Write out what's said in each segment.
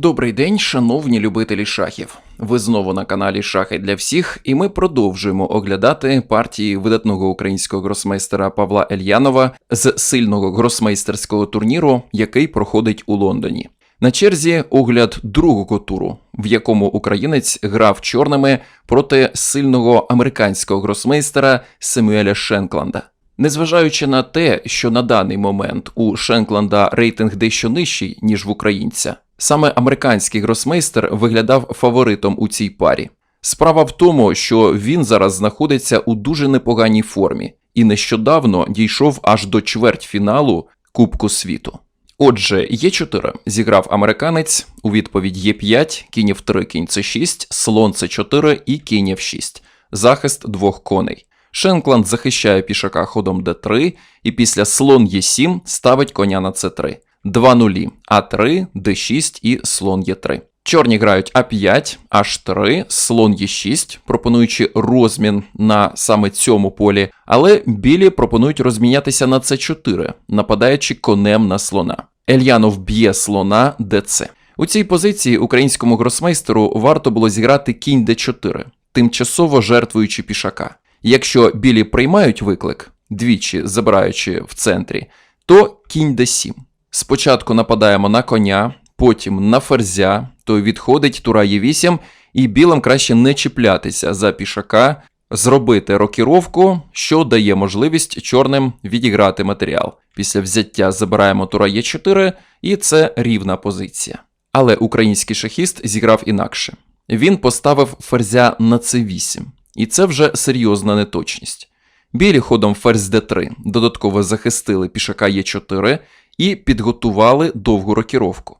Добрий день, шановні любителі шахів. Ви знову на каналі Шахи для всіх, і ми продовжуємо оглядати партії видатного українського гросмейстера Павла Ельянова з сильного гросмейстерського турніру, який проходить у Лондоні. На черзі огляд другого туру, в якому українець грав чорними проти сильного американського гросмейстера Семюеля Шенкланда. Незважаючи на те, що на даний момент у Шенкланда рейтинг дещо нижчий, ніж в українця, саме американський гросмейстер виглядав фаворитом у цій парі. Справа в тому, що він зараз знаходиться у дуже непоганій формі і нещодавно дійшов аж до чвертьфіналу Кубку світу. Отже, Є4 зіграв американець у відповідь Є5, кінь F3, кінь С6, слон С4 і кінь F6. Захист двох коней. Шенкланд захищає пішака ходом d3 і після слон Е7 ставить коня на С3. Два нулі А3, Д6 і слон Е3. Чорні грають А5, H3, слон Е6, пропонуючи розмін на саме цьому полі, але білі пропонують розмінятися на С4, нападаючи конем на слона. Ельянов б'є слона ДЦ. У цій позиції українському гросмейстеру варто було зіграти кінь d4, тимчасово жертвуючи пішака. Якщо білі приймають виклик, двічі забираючи в центрі, то кінь d7. Спочатку нападаємо на коня, потім на ферзя, то відходить тура Е8, і білим краще не чіплятися за пішака, зробити рокіровку, що дає можливість чорним відіграти матеріал. Після взяття забираємо тура Е4, і це рівна позиція. Але український шахіст зіграв інакше. Він поставив ферзя на С8, і це вже серйозна неточність. Білі ходом ферзь d3 додатково захистили пішака Е4 і підготували довгу рокіровку.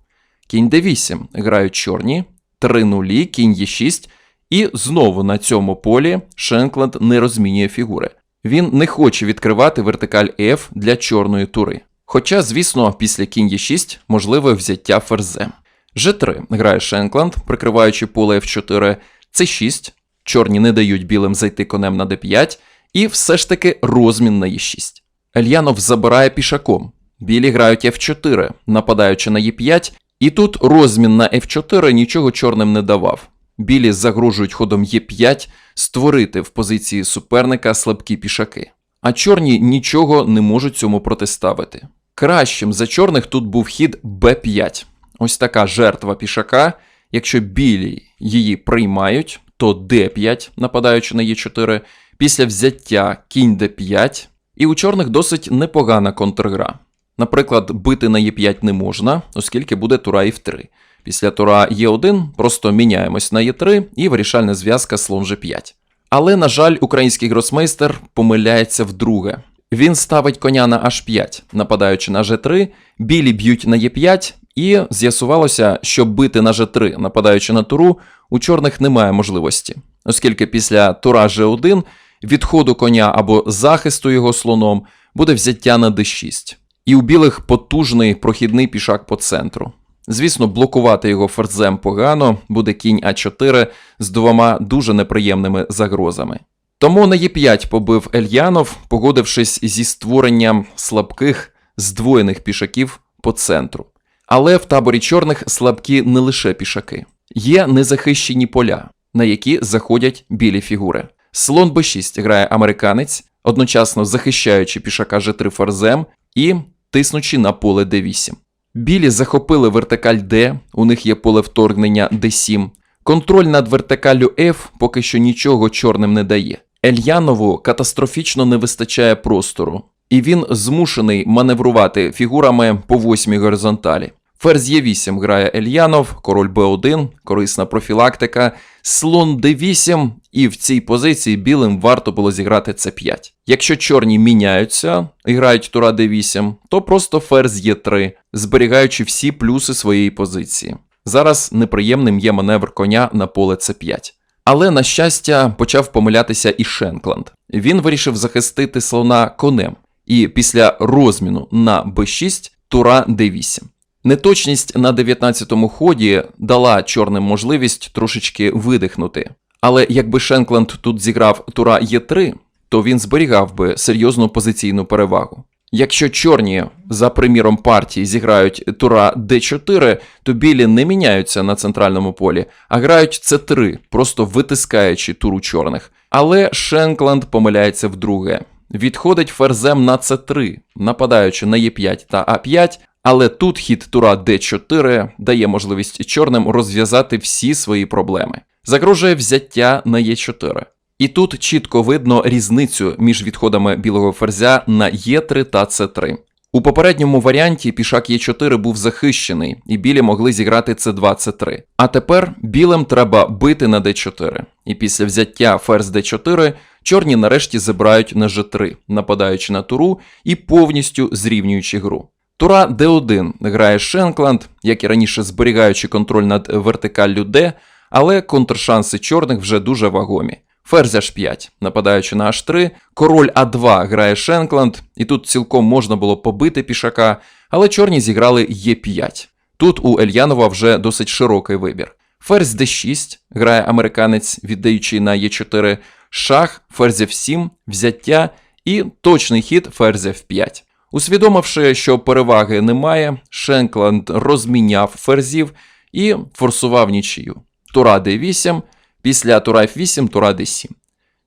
Кінь d8 грають чорні, 3 нулі, кінь Е6, і знову на цьому полі Шенкланд не розмінює фігури. Він не хоче відкривати вертикаль F для чорної тури. Хоча, звісно, після кінь Е6 можливе взяття ферзем. G3 грає Шенкланд, прикриваючи поле F4, С6, чорні не дають білим зайти конем на d5, і все ж таки розмін на Е6. Ельянов забирає пішаком. Білі грають F4, нападаючи на Е5, і тут розмін на F4 нічого чорним не давав. Білі загрожують ходом Е5 створити в позиції суперника слабкі пішаки. А чорні нічого не можуть цьому протиставити. Кращим за чорних тут був хід Б5. Ось така жертва пішака. Якщо білі її приймають, то d5, нападаючи на Е4, після взяття кінь d5, і у чорних досить непогана контргра. Наприклад, бити на Е5 не можна, оскільки буде тура F3. Після тура Е1 просто міняємось на Е3 і вирішальна зв'язка слон G5. Але, на жаль, український гросмейстер помиляється вдруге. Він ставить коня на H5, нападаючи на G3, білі б'ють на Е5, і з'ясувалося, що бити на G3, нападаючи на туру, у чорних немає можливості, оскільки після тура G1 відходу коня або захисту його слоном буде взяття на d6. І у білих потужний прохідний пішак по центру. Звісно, блокувати його ферзем погано, буде кінь А4 з двома дуже неприємними загрозами. Тому на Е5 побив Ельянов, погодившись зі створенням слабких здвоєних пішаків по центру. Але в таборі чорних слабкі не лише пішаки, є незахищені поля, на які заходять білі фігури. Слон Б6 грає американець, одночасно захищаючи пішака G3 ферзем і тиснучи на поле d8. Білі захопили вертикаль D, у них є поле вторгнення d7. Контроль над вертикаллю F поки що нічого чорним не дає. Ельянову катастрофічно не вистачає простору, і він змушений маневрувати фігурами по восьмій горизонталі. Ферзь Е8 грає Ельянов, король Б1, корисна профілактика, слон Д8, і в цій позиції білим варто було зіграти С5. Якщо чорні міняються і грають тура Д8, то просто ферзь Е3, зберігаючи всі плюси своєї позиції. Зараз неприємним є маневр коня на поле С5. Але, на щастя, почав помилятися і Шенкланд. Він вирішив захистити слона конем, і після розміну на Б6 тура Д8. Неточність на 19-му ході дала чорним можливість трошечки видихнути. Але якби Шенкленд тут зіграв тура Е3, то він зберігав би серйозну позиційну перевагу. Якщо чорні, за приміром партії, зіграють тура d4, то білі не міняються на центральному полі, а грають c3, просто витискаючи туру чорних. Але Шенкланд помиляється вдруге. Відходить ферзем на c3, нападаючи на e5 та a5, але тут хід тура d4 дає можливість чорним розв'язати всі свої проблеми. Загрожує взяття на e4. І тут чітко видно різницю між відходами білого ферзя на Е3 та С3. У попередньому варіанті пішак Е4 був захищений, і білі могли зіграти С2, С3. А тепер білим треба бити на Д4. І після взяття ферзь Д4 чорні нарешті забирають на Ж3, нападаючи на туру і повністю зрівнюючи гру. Тура Д1 грає Шенкланд, як і раніше зберігаючи контроль над вертикаллю Д, але контршанси чорних вже дуже вагомі. Ферзь H5, нападаючи на H3, король А2 грає Шенкланд, і тут цілком можна було побити пішака, але чорні зіграли Е5. Тут у Ельянова вже досить широкий вибір. Ферзь d6 грає американець, віддаючи на Е4, шах, ферзь F7, взяття і точний хід ферзь F5. Усвідомивши, що переваги немає, Шенкланд розміняв ферзів і форсував нічию. Тура d8, після тура f8, тура d7.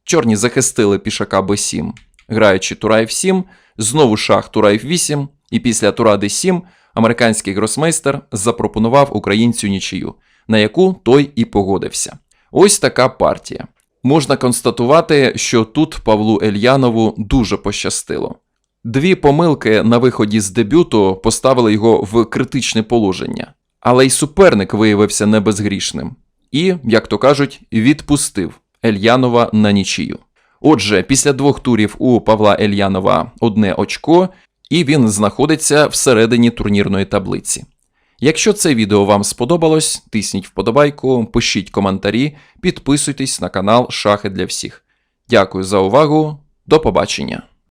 Чорні захистили пішака b7, граючи тура f7, знову шах тура f8, і після тура d7 американський гросмейстер запропонував українцю нічию, на яку той і погодився. Ось така партія. Можна констатувати, що тут Павлу Ельянову дуже пощастило. Дві помилки на виході з дебюту поставили його в критичне положення, але й суперник виявився небезгрішним і, як то кажуть, відпустив Ельянова на нічию. Отже, після двох турів у Павла Ельянова одне очко, і він знаходиться всередині турнірної таблиці. Якщо це відео вам сподобалось, тисніть вподобайку, пишіть коментарі, підписуйтесь на канал Шахи для всіх. Дякую за увагу, до побачення!